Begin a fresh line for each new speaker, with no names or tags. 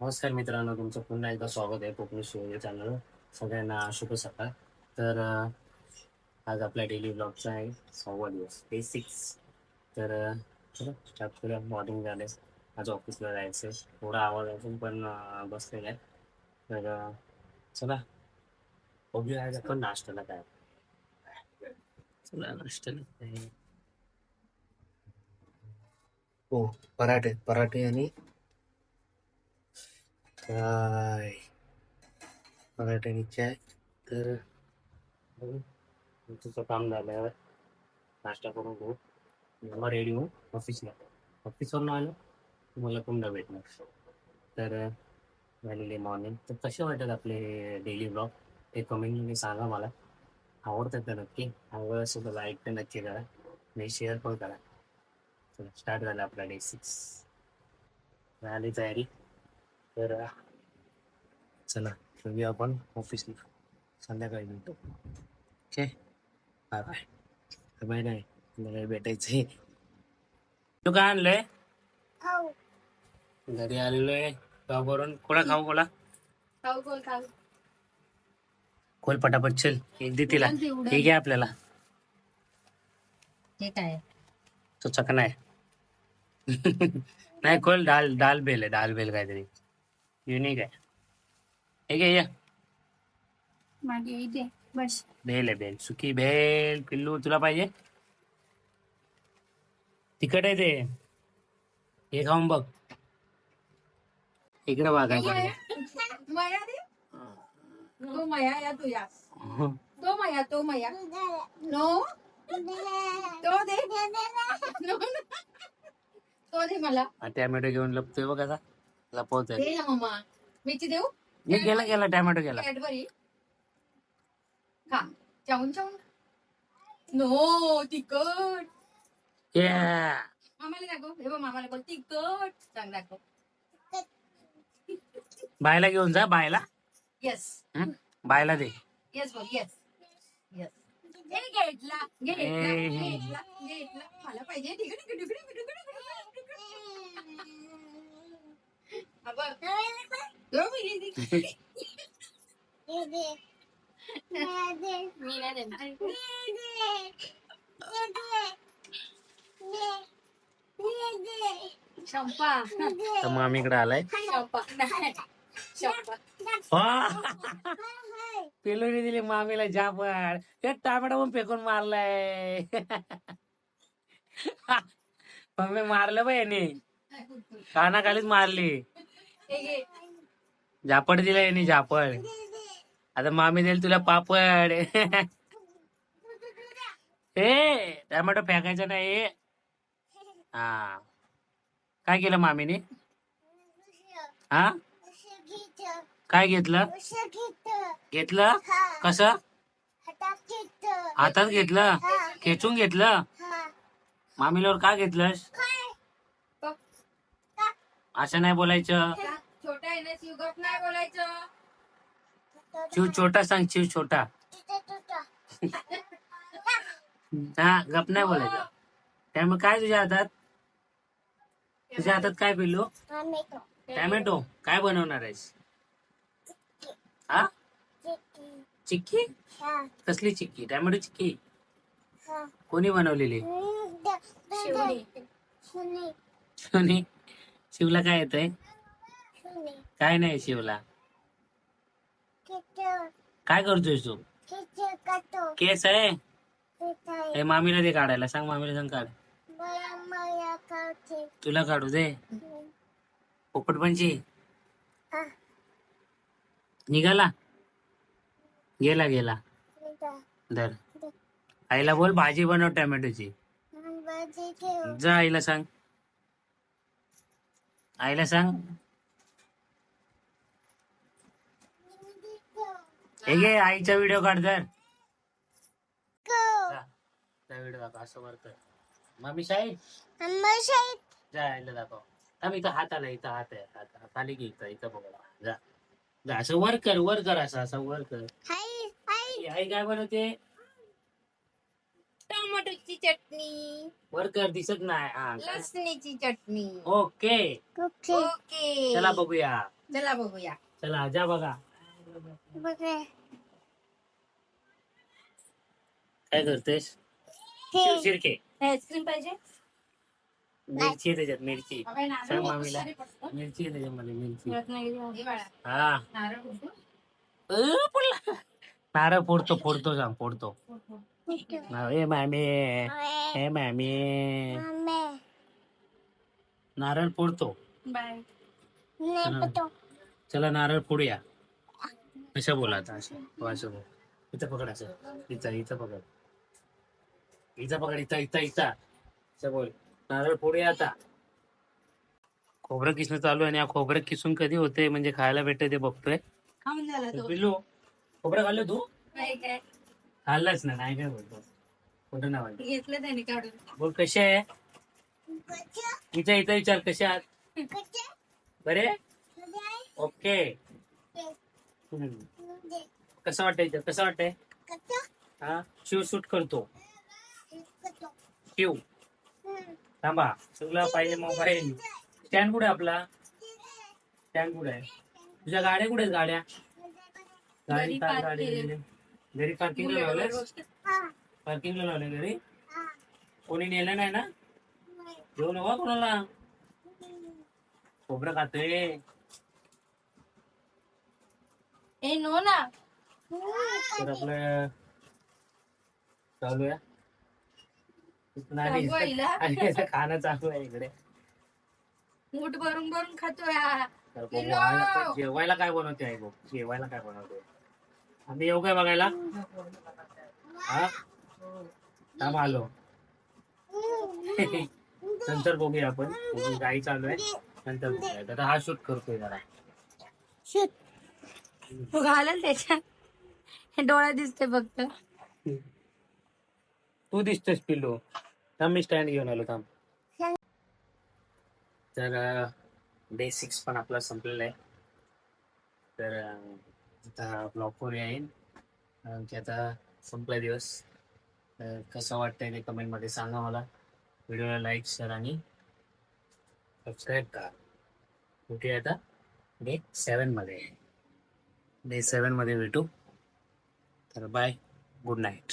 नमस्कार मित्रांनो तुमचं पुन्हा एकदा स्वागत आहे कोकणी शिवाजी चॅनल सगळ्यांना शुभ सकाळ. तर आज आपल्या डेली ब्लॉगचा आहे सव्वा दिवस डे सिक्स तर चला स्टार्ट करूया. मॉर्निंग झाले आज ऑफिसला जायचं थोडा आवाज असून पण बसलेला आहे. तर चला. बघूया आज आपण नाश्त्याला काय चला नाश्त्याला काय हो पराठे पराठे आणि काय पराठे आणि चाय तर बघू. तुझं काम झाल्यावर नाश्ता करून घेऊ. मग रेडी होऊ ऑफिसला ऑफिसवरून आलो की मला कुंडा भेटणार. तर अं, झालेली मॉर्निंग तर कसे वाटत आपले डेली ब्लॉग ते कमेंटमध्ये सांगा मला. आवडतात का नक्की? आवड असेल तर लाईक तर नक्की करा. आणि शेअर पण करा. चला स्टार्ट झाला आपला डे सिक्स झाली तयारी. तर चला ठेवूया आपण ऑफिसला संध्याकाळी भेटू. ओके बाय बाय बाय नाही संध्याकाळी भेटायचंय. तू काय आणलंय? घरी आलेलो आहे गावावरून कोणा खाऊ कोला
खाऊ कोण खाऊ?
खोल पटापट चल. एक दे तिला? हे घे आपल्याला.
हे काय?
तो चकना आहे. नाही खोल डाल डाल बेल आहे. डाल बेल काहीतरी. युनिक आहे हे घे ये
मागे इथे बस
भेल आहे भेल सुकी भेल पिल्लू तुला पाहिजे तिखट आहे ते हे खाऊन बघ इकडे बघा
मया रे तो मया या तो मया तो मया नो तो दे. तो दे मला
टॅमॅटो घेऊन लपतोय बघ आता
दे ना मम्मा मिरची देऊ?
हे गेला गेला टॅमॅटो गेला.
कॅडबरी खा. चावून चावून नो तिखट.
Yeah.
मामाला दाखव. हे बघ मामाला बोल तिखट. सांग दाखव.
बायला घेऊन जा बायला.
येस
हं? बायला दे.
येस बोल येस येस घेतला घेतला
ए.
घेतला घेतला. मला पाहिजे तिकडे मी नाही देणार शंपा
तर मग आम्ही इकडे आलाय
शंपा नाही शंपा
पेलोरी दिली मामीला जापड ते टामॅटो पण फेकून मारलाय मम्मी मारलं बाई याने कानाखालीच मारली झापड दिला याने झापड. आता मामी देईल तुला पापड. ए टोमॅटो फेकायचा नाही. हा. काय केलं मामीने? हा? काय घेतलं? घेतलं? कसं? हातात घेतलं? खेचून घेतलं? मामील्यावर का घेतलंस. असं नाही बोलायचं.
छोटा आहे ना शिवगप नाही बोलायचं.
शिव छोटा सांग शिव छोटा. हा गप नाही बोलायचं. त्यामुळे काय तुझ्या हातात? तुझ्या हातात काय पिल्लू? टॅमॅटो काय बनवणार आहेस? हा? चिक्की? कसली चिक्की? टॅमॅटो चिक्की? कोणी बनवलेली? शिवनी. शिवला काय येतंय? काय नाही शिवला. काय करतोय तू? केस आहे? हे मामीला दे काढायला. सांग मामीला सांग काढ. तुला काढू दे. पोपट पंची निघाला? गेला गेला. धर. आईला बोल भाजी बनव टोमॅटोची. जा आईला सांग. आईला सांग. हे घे आईचा व्हिडिओ काढ तर जा. जा व्हिडिओ दाखव असं वर कर. मामी साहेब जा आईला दाखव. थांब इथं हात आला इथं हात आहे. हात खाली घे इथं इथं बघ. जा. जा असं वर कर वर कर असं असं वर कर. आई काय बनवते?
टोमॅटोची चटणी.
वर कर दिसत नाही. हा
लसणीची चटणी.
ओके.
ओके.
चला बघूया.
चला बघूया.
चला आजा बघा. काय करतेस शिर- शिरके
आईस्क्रीम पाहिजे?
मिरची आहे त्याच्यात मिरची. सांग मामीला. मिरची आहे त्याच्यामध्ये मिरची.
हे
हा. अ, पडला. नारळ फोडतो फोडतो सांग फोडतो. ना- ए मॅमी. ए मॅमी. नारळ फोडतो.
बाय.
चला नारळ फोडूया. असं बोला आता? असं असं बोल? इथं पकड असं. इथं इथं पकड. इथं पकड इथं इथं इथं. असं बोल. नारळ फोडूया आता. खोबरं किसणं चालू आहे आणि हा खोबरं किसून कधी होते? म्हणजे खायला भेटते ते बघतोय.
खाऊन झाला तो.
पिल्लू खोबरं खाल्लं तू?
काय काय?
खाल्लंच ना नाही काय बोलतो कुठं ना
घेतलं त्याने काढून.
बोल कसे आहे? इथं इथं विचार कसे आहात? बरे? ओके. कसं वाटतंय इथं? कसं वाटतंय? हा? शिव शूट करतो. शिव. थांबा. तुला पाहिजे मोबाईल. स्टँड कुठे आपला? स्टँड कुठे आहे? तुझ्या गाड्या कुठे आहेत गाड्या? गाडी गाडी. घरी पार्किंगला लावलेस
रोज-
पार्किंगला लावले घरी? कोणी नेलं नाही ना? घेऊ नका कोणाला. खोबरं खातोय.
ए नो ना.
तर आपलं चालू आहे. खाणं चालू आहे इकडे.
मूठ भरून भरून खातोय हा.
तर बघू
पिल्लू!
आज आपण जेवायला काय बनवते आहे बघ? जेवायला काय बनवते? आम्ही येऊ काय बघायला? हा? थांब आलो. नंतर बघूया आपण. बघू, गाई चालू आहे. नंतर बघूया. आता हा शूट करतोय जरा.
तू घालेल त्याच्या हे डोळा दिसते फक्त.
तू दिसतोस पिल्लू. थांब मी स्टँड घेऊन आलो थांब. तर डे सिक्स पण आपला संपलेला आहे. तर आता आता ब्लॉगवर येईन. कारण की आता संपला दिवस. तर कसं वाटतंय ते कमेंटमध्ये सांगा मला. व्हिडिओला लाईक शेअर आणि सबस्क्राईब करा. कुठे आता. डे सेवनमध्ये डे सेवनमध्ये भेटू. तर बाय गुड नाईट